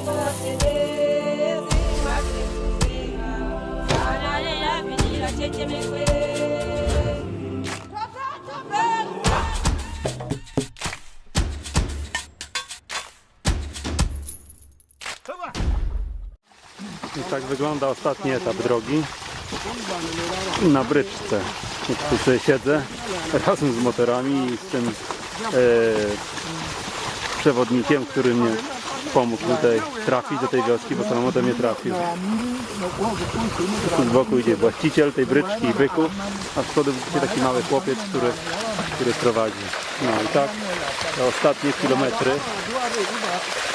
I tak wygląda ostatni etap drogi na bryczce. Tu sobie siedzę razem z motorami i z tym e, przewodnikiem, który mnie pomógł tutaj trafić do tej wioski, bo samochodem nie trafił. Tu z boku idzie właściciel tej bryczki i byków, a z przodu widzicie taki mały chłopiec, który, który prowadzi. No i tak te ostatnie kilometry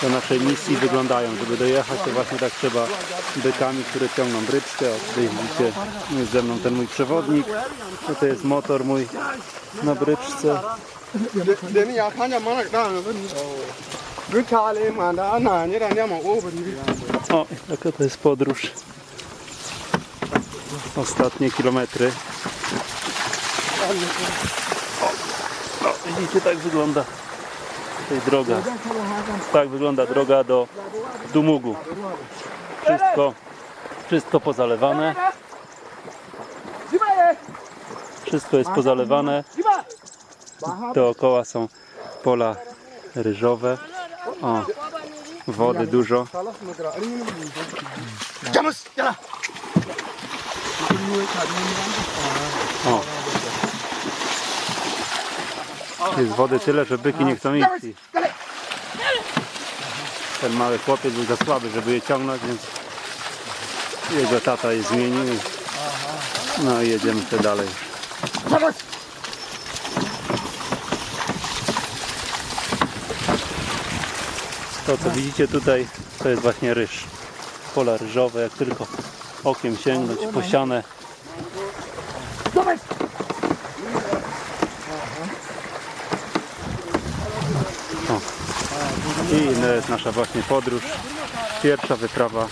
do naszej misji wyglądają. Żeby dojechać, to właśnie tak trzeba bykami, które ciągną bryczkę. Tutaj widzicie jest ze mną ten mój przewodnik. Tutaj jest motor mój na bryczce. O, jaka to jest podróż. Ostatnie kilometry. O, o, widzicie, tak wygląda tutaj droga. Tak wygląda droga do Dumugu. Wszystko, wszystko pozalewane. Wszystko jest pozalewane. Dookoła są pola ryżowe. O, wody dużo. O. Jest wody tyle, że byki nie chcą iść. Ten mały chłopiec był za słaby, żeby je ciągnąć, więc jego tata je zmienił. No i jedziemy te dalej. To co widzicie tutaj, to jest właśnie ryż. Pola ryżowe, jak tylko okiem sięgnąć, posiane I to jest nasza właśnie podróż. Pierwsza wyprawa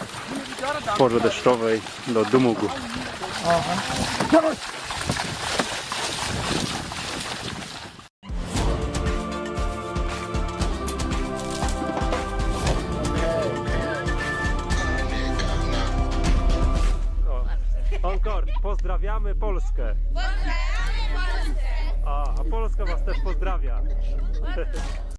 w porze deszczowej do Dumugu. Concord, pozdrawiamy Polskę. A, a Polska Was też pozdrawia.